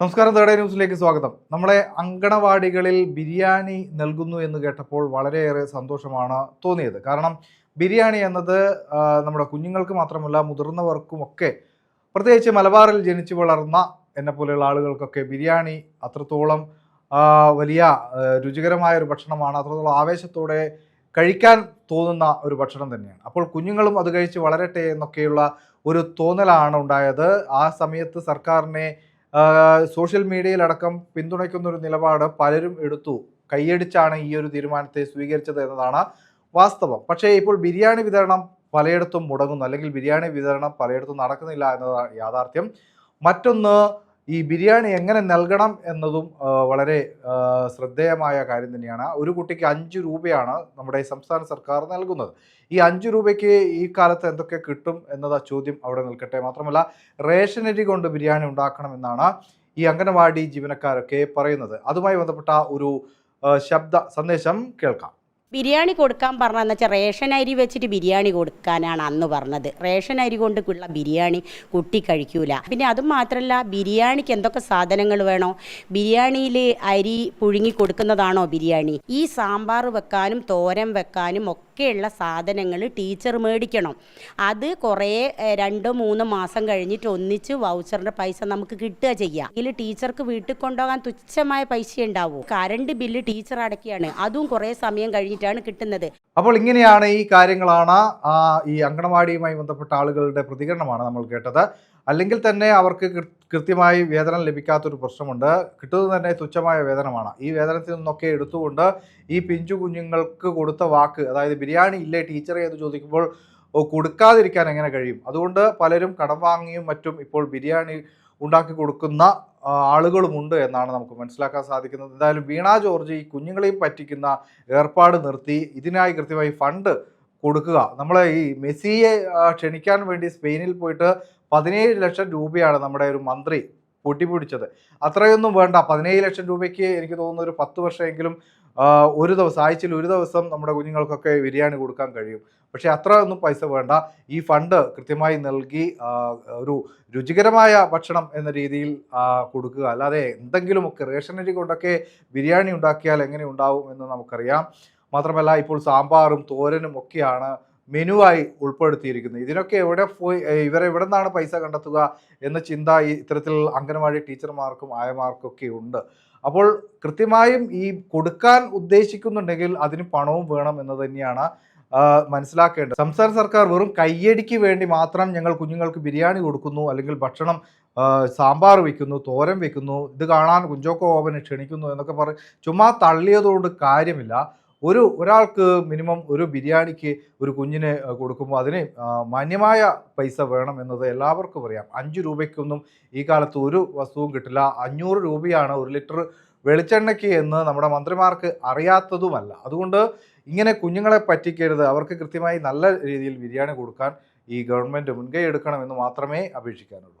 നമസ്കാരം തേടെ ന്യൂസിലേക്ക് സ്വാഗതം. നമ്മളെ അങ്കണവാടികളിൽ ബിരിയാണി നൽകുന്നു എന്ന് കേട്ടപ്പോൾ വളരെയേറെ സന്തോഷമാണ് തോന്നിയത്. കാരണം ബിരിയാണി എന്നത് നമ്മുടെ കുഞ്ഞുങ്ങൾക്ക് മാത്രമല്ല മുതിർന്നവർക്കും ഒക്കെ പ്രത്യേകിച്ച് മലബാറിൽ ജനിച്ചു വളർന്ന എന്നെ പോലെയുള്ള ആളുകൾക്കൊക്കെ ബിരിയാണി അത്രത്തോളം വലിയ രുചികരമായ ഒരു ഭക്ഷണമാണ്. അത്രത്തോളം ആവേശത്തോടെ കഴിക്കാൻ തോന്നുന്ന ഒരു ഭക്ഷണം തന്നെയാണ്. അപ്പോൾ കുഞ്ഞുങ്ങളും അത് കഴിച്ച് വളരട്ടെ എന്നൊക്കെയുള്ള ഒരു തോന്നലാണ് ഉണ്ടായത്. ആ സമയത്ത് സർക്കാരിനെ സോഷ്യൽ മീഡിയയിലടക്കം പിന്തുണയ്ക്കുന്ന ഒരു നിലപാട് പലരും എടുത്തു. കൈയടിച്ചാണ് ഈ ഒരു തീരുമാനത്തെ സ്വീകരിച്ചത് എന്നതാണ് വാസ്തവം. പക്ഷേ ഇപ്പോൾ ബിരിയാണി വിതരണം പലയിടത്തും മുടങ്ങുന്നു. അല്ലെങ്കിൽ ബിരിയാണി വിതരണം പലയിടത്തും നടക്കുന്നില്ല എന്നതാണ് യാഥാർത്ഥ്യം. മറ്റൊന്ന് ഈ ബിരിയാണി എങ്ങനെ നൽകണം എന്നതും വളരെ ശ്രദ്ധേയമായ കാര്യം തന്നെയാണ്. ഒരു കുട്ടിക്ക് അഞ്ച് രൂപയാണ് നമ്മുടെ സംസ്ഥാന സർക്കാർ നൽകുന്നത്. ഈ അഞ്ച് രൂപയ്ക്ക് ഈ കാലത്ത് എന്തൊക്കെ കിട്ടും എന്നത് ചോദ്യം അവിടെ നിൽക്കട്ടെ. മാത്രമല്ല റേഷനരി കൊണ്ട് ബിരിയാണി ഉണ്ടാക്കണമെന്നാണ് ഈ അംഗനവാടി ജീവനക്കാരൊക്കെ പറയുന്നത്. അതുമായി ബന്ധപ്പെട്ട ഒരു ശബ്ദ സന്ദേശം കേൾക്കാം. ബിരിയാണി കൊടുക്കാൻ പറഞ്ഞതെന്ന് വെച്ചാൽ റേഷൻ അരി വെച്ചിട്ട് ബിരിയാണി കൊടുക്കാനാണ് അന്ന് പറഞ്ഞത്. റേഷൻ അരി കൊണ്ട് ഉള്ള ബിരിയാണി കുട്ടി കഴിക്കൂല. പിന്നെ അതും മാത്രമല്ല ബിരിയാണിക്ക് എന്തൊക്കെ സാധനങ്ങൾ വേണോ? ബിരിയാണിയിൽ അരി പുഴുങ്ങി കൊടുക്കുന്നതാണോ ബിരിയാണി? ഈ സാമ്പാർ വെക്കാനും തോരൻ വെക്കാനും ഒക്കെയുള്ള സാധനങ്ങൾ ടീച്ചർ മേടിക്കണം. അത് കുറേ രണ്ടോ മൂന്നോ മാസം കഴിഞ്ഞിട്ട് ഒന്നിച്ച് വൗച്ചറിന്റെ പൈസ നമുക്ക് കിട്ടുക ചെയ്യാം. ഇതിൽ ടീച്ചർക്ക് വീട്ടിൽ കൊണ്ടുപോകാൻ തുച്ഛമായ പൈസ ഉണ്ടാവും. കറണ്ട് ബില്ല് ടീച്ചർ അടക്കിയാണ് അതും കുറേ സമയം കഴിഞ്ഞിട്ടാണ് കിട്ടുന്നത്. അപ്പോൾ ഇങ്ങനെയാണ് ഈ കാര്യങ്ങളാണ് ഈ അങ്കണവാടിയുമായി ബന്ധപ്പെട്ട ആളുകളുടെ പ്രതികരണമാണ് നമ്മൾ കേട്ടത്. അല്ലെങ്കിൽ തന്നെ അവർക്ക് കൃത്യമായി വേതനം ലഭിക്കാത്തൊരു പ്രശ്നമുണ്ട്. കിട്ടുന്നത് തന്നെ തുച്ഛമായ വേതനമാണ്. ഈ വേതനത്തിൽ നിന്നൊക്കെ എടുത്തുകൊണ്ട് ഈ പിഞ്ചു കുഞ്ഞുങ്ങൾക്ക് കൊടുത്ത വാക്ക് അതായത് ബിരിയാണി ഇല്ലേ ടീച്ചറെ എന്ന് ചോദിക്കുമ്പോൾ കൊടുക്കാതിരിക്കാൻ എങ്ങനെ കഴിയും? അതുകൊണ്ട് പലരും കടം വാങ്ങിയും മറ്റും ഇപ്പോൾ ബിരിയാണി ഉണ്ടാക്കി കൊടുക്കുന്ന ആളുകളുമുണ്ട് എന്നാണ് നമുക്ക് മനസ്സിലാക്കാൻ സാധിക്കുന്നത്. എന്തായാലും വീണ ജോർജ് ഈ കുഞ്ഞുങ്ങളെയും പറ്റിക്കുന്ന ഏർപ്പാട് നിർത്തി ഇതിനായി കൃത്യമായി ഫണ്ട് കൊടുക്കുക. നമ്മളെ ഈ മെസ്സിയെ ക്ഷണിക്കാൻ വേണ്ടി സ്പെയിനിൽ പോയിട്ട് പതിനേഴ് ലക്ഷം രൂപയാണ് നമ്മുടെ ഒരു മന്ത്രി പൊട്ടിപ്പിടിച്ചത്. അത്രയൊന്നും വേണ്ട. പതിനേഴ് ലക്ഷം രൂപയ്ക്ക് എനിക്ക് തോന്നുന്നു ഒരു പത്ത് വർഷമെങ്കിലും ഒരു ദിവസം ആഴ്ചയിൽ ഒരു ദിവസം നമ്മുടെ കുഞ്ഞുങ്ങൾക്കൊക്കെ ബിരിയാണി കൊടുക്കാൻ കഴിയും. പക്ഷേ അത്ര ഒന്നും പൈസ വേണ്ട. ഈ ഫണ്ട് കൃത്യമായി നൽകി ഒരു രുചികരമായ ഭക്ഷണം എന്ന രീതിയിൽ കൊടുക്കുക. അല്ലാതെ എന്തെങ്കിലുമൊക്കെ റേഷനരി കൊണ്ടൊക്കെ ബിരിയാണി ഉണ്ടാക്കിയാൽ എങ്ങനെ ഉണ്ടാവും എന്ന് നമുക്കറിയാം. മാത്രമല്ല ഇപ്പോൾ സാമ്പാറും തോരനും ഒക്കെയാണ് മെനുവായി ഉൾപ്പെടുത്തിയിരിക്കുന്നത് ഇതിനൊക്കെ എവിടെ പോയി ഇവരെ എവിടെ നിന്നാണ് പൈസ കണ്ടെത്തുക എന്ന ചിന്ത ഈ ഇത്തരത്തിൽ അംഗനവാടി ടീച്ചർമാർക്കും ആയമാർക്കും ഒക്കെ ഉണ്ട്. അപ്പോൾ കൃത്യമായും ഈ കൊടുക്കാൻ ഉദ്ദേശിക്കുന്നുണ്ടെങ്കിൽ അതിന് പണവും വേണം എന്ന് തന്നെയാണ് മനസ്സിലാക്കേണ്ടത്. സംസ്ഥാന സർക്കാർ വെറും കയ്യടിക്ക് വേണ്ടി മാത്രം ഞങ്ങൾ കുഞ്ഞുങ്ങൾക്ക് ബിരിയാണി കൊടുക്കുന്നു അല്ലെങ്കിൽ ഭക്ഷണം സാമ്പാർ വെക്കുന്നു തോരൻ വെക്കുന്നു ഇത് കാണാൻ കുഞ്ചോക്കോ ഓവനെ ക്ഷണിക്കുന്നു എന്നൊക്കെ പറഞ്ഞ് ചുമ്മാ തള്ളിയതുകൊണ്ട് കാര്യമില്ല. ഒരു ഒരാൾക്ക് മിനിമം ഒരു ബിരിയാണിക്ക് ഒരു കുഞ്ഞിന് കൊടുക്കുമ്പോൾ അതിന് മാന്യമായ പൈസ വേണം എന്നത് എല്ലാവർക്കും അറിയാം. അഞ്ച് രൂപയ്ക്കൊന്നും ഈ കാലത്ത് ഒരു വസ്തുവും കിട്ടില്ല. അഞ്ഞൂറ് രൂപയാണ് ഒരു ലിറ്റർ വെളിച്ചെണ്ണയ്ക്ക് എന്ന് നമ്മുടെ മന്ത്രിമാർക്ക് അറിയാത്തതുമല്ല. അതുകൊണ്ട് ഇങ്ങനെ കുഞ്ഞുങ്ങളെ പറ്റിക്കരുത്. അവർക്ക് കൃത്യമായി നല്ല രീതിയിൽ ബിരിയാണി കൊടുക്കാൻ ഈ ഗവൺമെന്റ് മുൻകൈ എടുക്കണമെന്ന് മാത്രമേ അപേക്ഷിക്കാനുള്ളൂ.